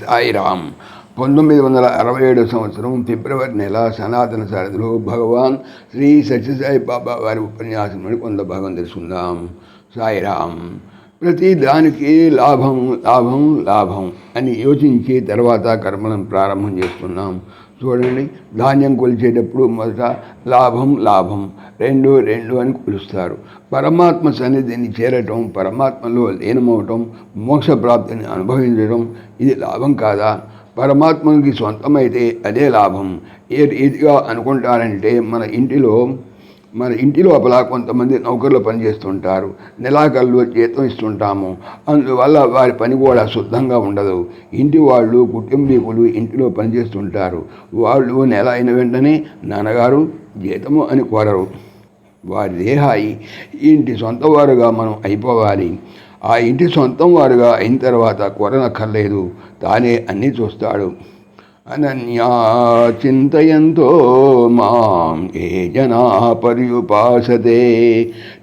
సాయిరామ్. పంతొమ్మిది వందల అరవై ఏడు సంవత్సరం ఫిబ్రవరి నెల సనాతన సారథిలో భగవాన్ శ్రీ సత్యసాయి బాబా వారి ఉపన్యాసం నుండి కొంత భాగం తెలుసుకుందాం. సాయిరామ్ ప్రతి దానికి లాభం లాభం లాభం అని యోచించి తర్వాత కర్మలను ప్రారంభం చేస్తున్నాం. చూడండి. ధాన్యం కొలిచేటప్పుడు మొదట లాభం లాభం. రెండు రెండు అని కొలుస్తారు. పరమాత్మ సన్నిధిని చేరటం పరమాత్మలో లీనమవటం మోక్ష ప్రాప్తిని అనుభవించడం ఇది లాభం కాదా? పరమాత్మకి సొంతమైతే అదే లాభం. ఏ రీతిగా అనుకుంటారంటే మన ఇంటిలో మన ఇంటి లోపల కొంతమంది నౌకర్లు పనిచేస్తుంటారు. నెలాఖరులో జీతం ఇస్తుంటాము. అందువల్ల వారి పని కూడా శుద్ధంగా ఉండదు. ఇంటి వాళ్ళు కుటుంబీకులు ఇంటిలో పనిచేస్తుంటారు. వాళ్ళు నెల అయిన వెంటనే నాన్నగారు జీతము అని కోరరు. వారి దేహాయి ఇంటి సొంత వారుగా మనం అయిపోవాలి. ఆ ఇంటి సొంతం వారుగా అయిన తర్వాత కొరనక్కర్లేదు. తానే అన్నీ చూస్తాడు. అనన్యా చింతయంతో మాం ఏ జనా పర్యుపాసతే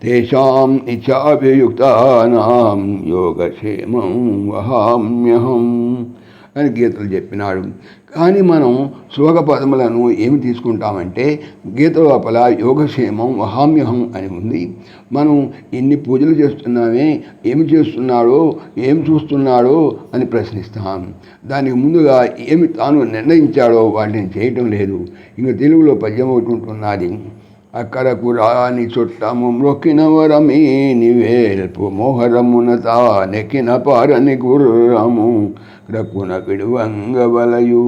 తేషాం ఇచ్చాభియుక్తానాం యోగక్షేమం వహామ్యహం అని గీతలు చెప్పినాడు. కానీ మనం శ్లోక పదములను ఏమి తీసుకుంటామంటే గీత లోపల యోగక్షేమం వహామ్యహం అని ఉంది. మనం ఎన్ని పూజలు చేస్తున్నామే ఏమి చేస్తున్నాడో ఏం చూస్తున్నాడో అని ప్రశ్నిస్తాం. దానికి ముందుగా ఏమి తాను నిర్ణయించాడో వాటిని చేయటం లేదు. ఇంక తెలుగులో పద్యం ఒకటి ఉంటున్నది అక్కరకు రాని చుట్టము మ్రొక్కిన వరమీ నివేల్పు మోహరమున తా నెక్కిన పారని గుర్రము. రకున విడువంగవలయు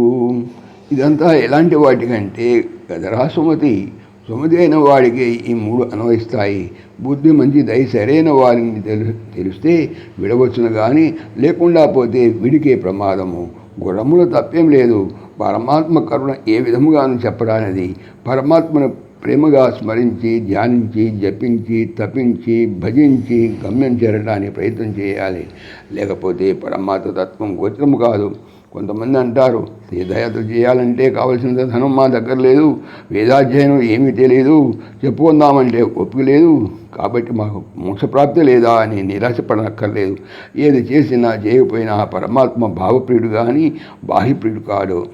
ఇదంతా ఎలాంటి వాటికంటే గదరా సుమతి. సుమతి అయిన వాడికి ఈ మూడు అన్వయిస్తాయి. బుద్ధి మంచిదై సరైన వారిని తెలు తెలిస్తే విడవచ్చును కానీ లేకుండా పోతే విడికే ప్రమాదము. గుర్రములో తప్పేం లేదు. పరమాత్మ కరుణ ఏ విధముగాను చెప్పరానిది. పరమాత్మను ప్రేమగా స్మరించి ధ్యానించి జపించి తపించి భజించి గమ్యం చేరడానికి ప్రయత్నం చేయాలి. లేకపోతే పరమాత్మ తత్వం గోచరం కాదు. కొంతమంది అంటారు తీర్థయాత్ర చేయాలంటే కావలసినంత ధనం మా దగ్గర లేదు. వేదాధ్యయనం ఏమీ తెలియదు చెప్పుకుందామంటే ఒప్పుకు లేదు. కాబట్టి మాకు మోక్షప్రాప్తి లేదా అని నిరాశపడనక్కర్లేదు. ఏది చేసినా చేయకపోయినా పరమాత్మ భావప్రియుడు కానీ బాహ్యప్రియుడు కాడు.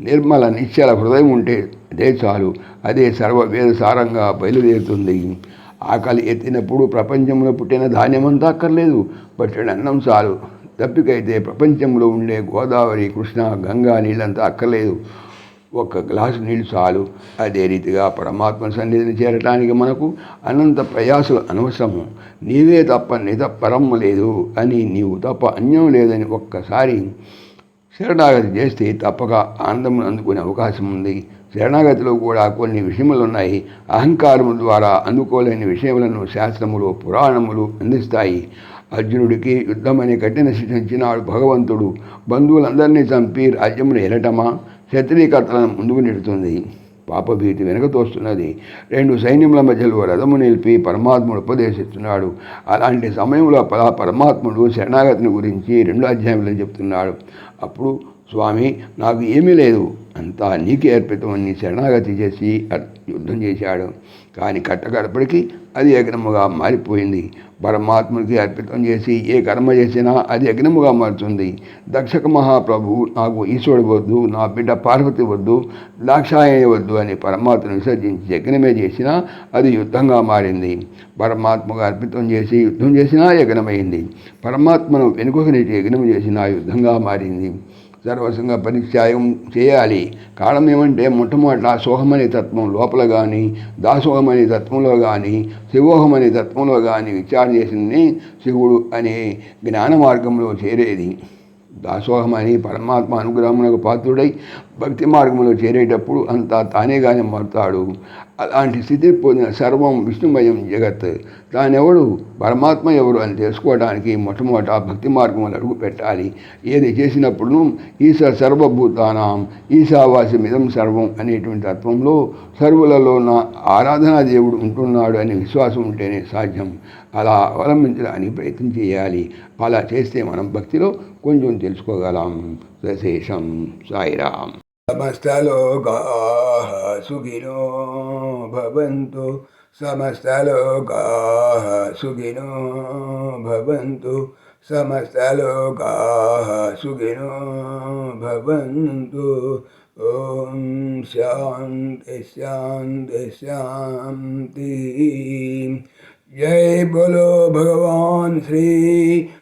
నిర్మల నిశ్చల హృదయం ఉంటే అదే చాలు అదే సర్వవేదసారంగా సారంగా బయలుదేరుతుంది. ఆకలి ఎత్తినప్పుడు ప్రపంచంలో పుట్టిన ధాన్యమంతా అక్కర్లేదు పట్టెడు అన్నం చాలు. తప్పికైతే ప్రపంచంలో ఉండే గోదావరి కృష్ణ గంగా నీళ్ళంతా అక్కర్లేదు. ఒక్క గ్లాసు నీళ్ళు చాలు. అదే రీతిగా పరమాత్మ సన్నిధిని చేరటానికి మనకు అనంత ప్రయాసలు అనవసరము. నీవే తప్ప నిత పరము లేదు అని నీవు తప్ప అన్యం లేదని ఒక్కసారి శరణాగతి చేస్తే తప్పక ఆనందం అందుకునే అవకాశం ఉంది. శరణాగతిలో కూడా కొన్ని విషయములు ఉన్నాయి అహంకారము ద్వారా అందుకోలేని విషయములను శాస్త్రములు పురాణములు అందిస్తాయి. అర్జునుడికి యుద్ధమని కఠిన శిక్షించినాడు భగవంతుడు. బంధువులందరినీ చంపి రాజ్యమును ఎరటమా శత్రీకర్తలను ముందుకు నెడుతుంది. పాపభీతి వెనకతోస్తున్నది రెండు సైన్యముల మధ్యలో రథము నిలిపి పరమాత్ముడు ఉపదేశిస్తున్నాడు. అలాంటి సమయంలో పలా పరమాత్ముడు శరణాగతిని గురించి రెండు అధ్యాయంలో చెప్తున్నాడు. అప్పుడు స్వామి నాకు ఏమీ లేదు. అంతా నీకే అర్పితమని శరణాగతి చేసి యుద్ధం చేశాడు. కానీ కట్టగడపడికి అది యజ్ఞముగా మారిపోయింది. పరమాత్ముడికి అర్పితం చేసి ఏ కర్మ చేసినా అది యజ్ఞముగా మారుతుంది. దక్షక మహాప్రభు నాకు ఈశ్వరుడు వద్దు నా బిడ్డ పార్వతి వద్దు దాక్షాయణి వద్దు అని పరమాత్మను విసర్జించి యజ్ఞమే చేసినా అది యుద్ధంగా మారింది. పరమాత్మగా అర్పితం చేసి యుద్ధం చేసినా యజ్ఞమైంది. పరమాత్మను వెనుకొక నీటి యజ్ఞం చేసినా యుద్ధంగా మారింది. సర్వసంగా పరిత్యాగం చేయాలి. కారణం ఏమంటే మొట్టమొదట సోహమనే తత్వం లోపల కానీ దాసోహమనే తత్వంలో కానీ శివోహమనే తత్వంలో కానీ విచారణ చేసింది శివుడు అనే జ్ఞాన మార్గంలో చేరేది. దాసోహమని పరమాత్మ అనుగ్రహమునకు పాత్రుడై భక్తి మార్గంలో చేరేటప్పుడు అంతా తానేగానే మారుతాడు. అలాంటి స్థితి పొందిన సర్వం విష్ణుమయం జగత్. తానెవడు? పరమాత్మ ఎవరు అని తెలుసుకోవడానికి మొట్టమొదట భక్తి మార్గంలో అడుగు పెట్టాలి. ఏది చేసినప్పుడు ఈశ సర్వభూతానాం ఈశావాస్యమిదం సర్వం అనేటువంటి తత్వంలో సర్వులలో నా ఆరాధనా దేవుడు ఉంటున్నాడు అనే విశ్వాసం ఉంటేనే సాధ్యం. అలా అవలంబించడానికి ప్రయత్నం చేయాలి. అలా చేస్తే మనం భక్తిలో కొంచెం తెలుసుకోగలం సశేషం సాయిరామ్ సమస్తలోకా సుఖినో భవంతు సమస్తలోకా సుఖినో భవంతు సమస్తలోకా సుఖినో భవంతు ఓం శాంతి శాంతి శాంతి జై బోలో భగవాన్ శ్రీ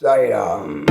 Sayonara.